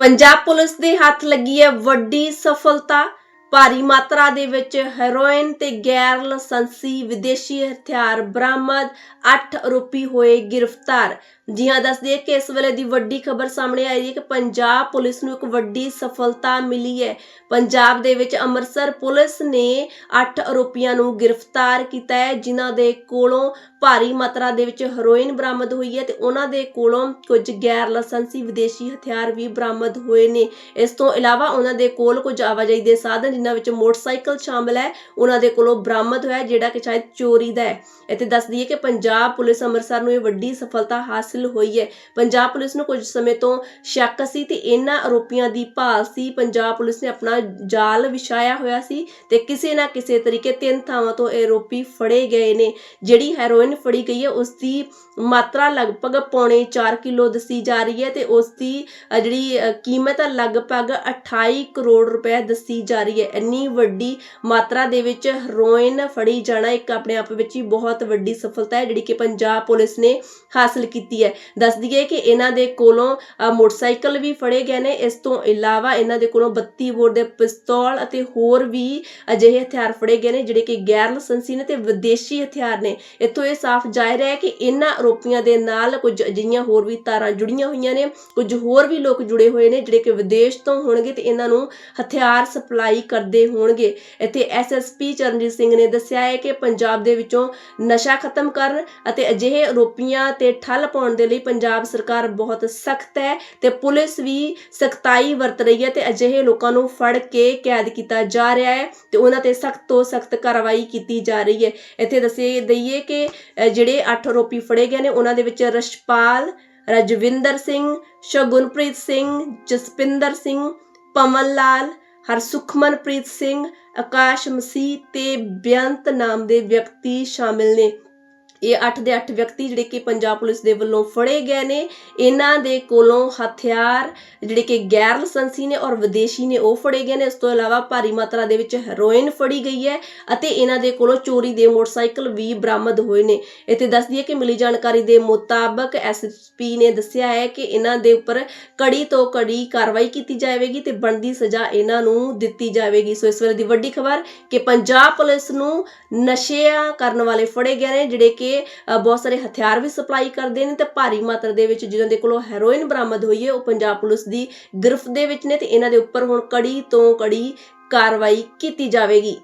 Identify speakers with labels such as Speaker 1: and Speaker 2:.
Speaker 1: Punjab police ਦੇ ਹੱਥ ਲੱਗੀ ਹੈ ਵੱਡੀ ਸਫਲਤਾ। ਭਾਰੀ ਮਾਤਰਾ ਦੇ ਵਿੱਚ ਹੈਰੋਇਨ ਤੇ ਗੈਰ ਲਾਇਸੈਂਸੀ ਵਿਦੇਸ਼ੀ ਹਥਿਆਰ ਬਰਾਮਦ 8 ਆਰੋਪੀ ਹੋਏ ਗ੍ਰਿਫਤਾਰ। ਜੀ ਹਾਂ ਦੱਸ ਦਈਏ ਕਿ ਇਸ ਵੇਲੇ ਦੀ ਵੱਡੀ ਖਬਰ ਸਾਹਮਣੇ ਆਈ ਹੈ ਕਿ ਪੰਜਾਬ ਪੁਲਿਸ ਨੂੰ ਇੱਕ ਵੱਡੀ ਸਫਲਤਾ ਮਿਲੀ ਹੈ। ਪੰਜਾਬ ਦੇ ਵਿੱਚ ਅੰਮ੍ਰਿਤਸਰ ਪੁਲਿਸ ਨੇ 8 ਆਰੋਪੀਆਂ ਨੂੰ ਗ੍ਰਿਫਤਾਰ ਕੀਤਾ ਹੈ, ਜਿਨ੍ਹਾਂ ਦੇ ਕੋਲੋਂ ਭਾਰੀ ਮਾਤਰਾ ਦੇ ਵਿੱਚ ਹੈਰੋਇਨ ਬਰਾਮਦ ਹੋਈ ਹੈ ਤੇ ਉਹਨਾਂ ਦੇ ਕੋਲੋਂ ਕੁਝ ਗੈਰ ਲਾਇਸੈਂਸੀ ਵਿਦੇਸ਼ੀ ਹਥਿਆਰ ਵੀ ਬਰਾਮਦ ਹੋਏ ਨੇ। ਇਸ ਤੋਂ ਇਲਾਵਾ ਉਹਨਾਂ ਦੇ ਕੋਲ ਕੁਝ ਆਵਾਜਾਈ ਦੇ ਸਾਧਨ, ਜਿਨ੍ਹਾਂ ਵਿੱਚ ਮੋਟਰਸਾਈਕਲ ਸ਼ਾਮਲ ਹੈ, ਉਹਨਾਂ ਦੇ ਕੋਲੋਂ ਬਰਾਮਦ ਹੋਇਆ, ਜਿਹੜਾ ਕਿ ਸ਼ਾਇਦ ਚੋਰੀ ਦਾ ਹੈ। ਇੱਥੇ ਦੱਸ ਦਈਏ ਕਿ ਪੰਜਾਬ ਪੁਲਿਸ ਅੰਮ੍ਰਿਤਸਰ ਨੂੰ ਇਹ ਵੱਡੀ ਸਫਲਤਾ ਹਾਸਲ ਹੋਈ ਹੈ। ਪੰਜਾਬ ਪੁਲਿਸ ਨੂੰ ਕੁਝ ਸਮੇਂ ਤੋਂ ਸ਼ੱਕ ਸੀ ਤੇ ਇਹਨਾਂ ਆਰੋਪੀਆਂ ਦੀ ਭਾਲ ਸੀ। ਪੰਜਾਬ ਪੁਲਿਸ ਨੇ ਆਪਣਾ ਜਾਲ ਵਿਛਾਇਆ ਹੋਇਆ ਸੀ ਤੇ ਕਿਸੇ ਨਾ ਕਿਸੇ ਤਰੀਕੇ ਤਿੰਨ ਥਾਵਾਂ ਤੋਂ ਇਹ ਆਰੋਪੀ ਫੜੇ ਗਏ ਨੇ, ਜਿਹੜੀ ਹੈਰੋਇਨ ਫੜੀ ਗਈ ਹੈ ਉਸ ਦੀ ਮਾਤਰਾ ਲਗਭਗ ਪੌਣੇ 4 ਕਿਲੋ ਦੱਸੀ ਜਾ ਰਹੀ ਹੈ ਤੇ ਉਸ ਦੀ ਜਿਹੜੀ ਕੀਮਤ ਹੈ, ਲਗਭਗ 28 ਕਰੋੜ ਰੁਪਏ ਦੱਸੀ ਜਾ ਰਹੀ ਹੈ। ਇੰਨੀ ਵੱਡੀ ਮਾਤਰਾ ਦੇ ਵਿੱਚ ਹੈਰੋਇਨ ਫੜੀ ਜਾਣਾ ਇੱਕ ਆਪਣੇ ਆਪ ਵਿੱਚ ਹੀ ਬਹੁਤ ਵੱਡੀ ਸਫਲਤਾ ਹੈ, ਜਿਹੜੀ ਕਿ ਪੰਜਾਬ ਪੁਲਿਸ ਨੇ ਹਾਸਲ ਕੀਤੀ ਹੈ। ਦੱਸ ਦਈਏ ਕਿ ਇਹਨਾਂ ਦੇ ਕੋਲੋਂ ਮੋਟਰਸਾਈਕਲ ਵੀ ਫੜੇ ਗਏ ਨੇ। ਇਸ ਤੋਂ ਇਲਾਵਾ ਇਹਨਾਂ ਦੇ ਕੋਲੋਂ 32 ਬੋਰ ਦੇ ਪਿਸਤੌਲ ਅਤੇ ਹੋਰ ਵੀ ਅਜਿਹੇ ਹਥਿਆਰ ਫੜੇ ਗਏ ਨੇ, ਜਿਹੜੇ ਕਿ ਗੈਰ ਲਾਇਸੈਂਸੀ ਨੇ ਤੇ ਵਿਦੇਸ਼ੀ ਹਥਿਆਰ ਨੇ। ਇੱਥੋਂ ਇਹ ਸਾਫ਼ ਜ਼ਾਹਿਰ ਹੈ ਕਿ ਇਹਨਾਂ ਆਰੋਪੀਆਂ ਦੇ ਨਾਲ ਕੁਝ ਅਜਿਹੀਆਂ ਹੋਰ ਵੀ ਤਾਰਾਂ ਜੁੜੀਆਂ ਹੋਈਆਂ ਨੇ, ਕੁਝ ਹੋਰ ਵੀ ਲੋਕ ਜੁੜੇ ਹੋਏ ਨੇ ਜਿਹੜੇ ਕਿ ਵਿਦੇਸ਼ ਤੋਂ ਹੋਣਗੇ ਤੇ ਇਹਨਾਂ ਨੂੰ ਹਥਿਆਰ ਸਪਲਾਈ ਕਰਦੇ ਹੋਣਗੇ। ਇੱਥੇ ਐਸਐਸਪੀ ਚਰਨਜੀਤ ਸਿੰਘ ਨੇ ਦੱਸਿਆ ਹੈ ਕਿ ਪੰਜਾਬ ਦੇ ਵਿੱਚੋਂ ਨਸ਼ਾ ਖਤਮ ਕਰਨ ਅਤੇ ਅਜਿਹੇ ਆਰੋਪੀਆਂ ਤੇ ਠੱਲ ਪਾਉਣ ਦੇ ਲਈ ਪੰਜਾਬ ਸਰਕਾਰ ਬਹੁਤ ਸਖਤ ਹੈ ਤੇ ਪੁਲਿਸ ਵੀ ਸਖਤਾਈ ਵਰਤ ਰਹੀ ਹੈ ਤੇ ਅਜਿਹੇ ਲੋਕਾਂ ਨੂੰ ਫੜ ਕੇ ਕੈਦ ਕੀਤਾ ਜਾ ਰਿਹਾ ਹੈ ਤੇ ਉਹਨਾਂ ਤੇ ਸਖਤ ਤੋਂ ਸਖਤ ਕਾਰਵਾਈ ਕੀਤੀ ਜਾ ਰਹੀ ਹੈ। ਇੱਥੇ ਦੱਸੇ ਦਈਏ ਕਿ ਜਿਹੜੇ 8 ਆਰੋਪੀ ਫੜੇ ਗਏ ਨੇ, ਉਹਨਾਂ ਦੇ ਵਿੱਚ ਰਸ਼ਪਾਲ, ਰਜਵਿੰਦਰ ਸਿੰਘ, ਸ਼ਗੁਨਪ੍ਰੀਤ ਸਿੰਘ, ਜਸਪਿੰਦਰ ਸਿੰਘ, ਪਵਨ ਲਾਲ, ਹਰਸੁਖਮਨਪ੍ਰੀਤ ਸਿੰਘ, ਆਕਾਸ਼ ਮਸੀਹ ਤੇ ਬੇਅੰਤ ਨਾਮ ਦੇ ਵਿਅਕਤੀ ਸ਼ਾਮਿਲ ਨੇ। ਇਹ 8 ਦੇ 8 ਵਿਅਕਤੀ ਜਿਹੜੇ ਕਿ ਪੰਜਾਬ ਪੁਲਿਸ ਦੇ ਵੱਲੋਂ ਫੜੇ ਗਏ ਨੇ, ਇਹਨਾਂ ਦੇ ਕੋਲੋਂ ਹਥਿਆਰ ਜਿਹੜੇ ਕਿ ਗੈਰ ਲਾਇਸੈਂਸੀ ਨੇ ਔਰ ਵਿਦੇਸ਼ੀ ਨੇ ਉਹ ਫੜੇ ਗਏ ਨੇ। ਇਸ ਤੋਂ ਇਲਾਵਾ ਭਾਰੀ ਮਾਤਰਾ ਦੇ ਵਿੱਚ ਹੈਰੋਇਨ ਫੜੀ ਗਈ ਹੈ ਅਤੇ ਇਹਨਾਂ ਦੇ ਕੋਲੋਂ ਚੋਰੀ ਦੇ ਮੋਟਰਸਾਈਕਲ ਵੀ ਬਰਾਮਦ ਹੋਏ ਨੇ। ਇੱਥੇ ਦੱਸ ਦਈਏ ਕਿ ਮਿਲੀ ਜਾਣਕਾਰੀ ਦੇ ਮੁਤਾਬਕ ਐਸਐਸਪੀ ਨੇ ਦੱਸਿਆ ਹੈ ਕਿ ਇਹਨਾਂ ਦੇ ਉੱਪਰ ਕੜੀ ਤੋਂ ਕੜੀ ਕਾਰਵਾਈ ਕੀਤੀ ਜਾਵੇਗੀ ਤੇ ਬਣਦੀ ਸਜ਼ਾ ਇਹਨਾਂ ਨੂੰ ਦਿੱਤੀ ਜਾਵੇਗੀ। ਸੋ ਇਸ ਵੇਲੇ ਦੀ ਵੱਡੀ ਖਬਰ ਕਿ ਪੰਜਾਬ ਪੁਲਿਸ ਨੂੰ ਨਸ਼ਿਆਂ ਕਰਨ ਵਾਲੇ ਫੜੇ ਗਏ ਨੇ, ਜਿਹੜੇ ਕਿ ਅ, ਬਹੁਤ ਸਾਰੇ ਹਥਿਆਰ ਵੀ ਸਪਲਾਈ ਕਰਦੇ ਨੇ ਤੇ ਭਾਰੀ ਮਾਤਰਾ ਦੇ ਵਿੱਚ ਜਿਨ੍ਹਾਂ ਦੇ ਕੋਲੋਂ ਹੈਰੋਇਨ ਬਰਾਮਦ ਹੋਈ ਹੈ ਉਹ ਪੰਜਾਬ ਪੁਲਿਸ ਦੀ ਗ੍ਰਿਫਤ ਦੇ ਵਿੱਚ ਨੇ ਤੇ ਇਹਨਾਂ ਦੇ ਉੱਪਰ ਹੁਣ ਕੜੀ ਤੋਂ ਕੜੀ ਕਾਰਵਾਈ ਕੀਤੀ ਜਾਵੇਗੀ।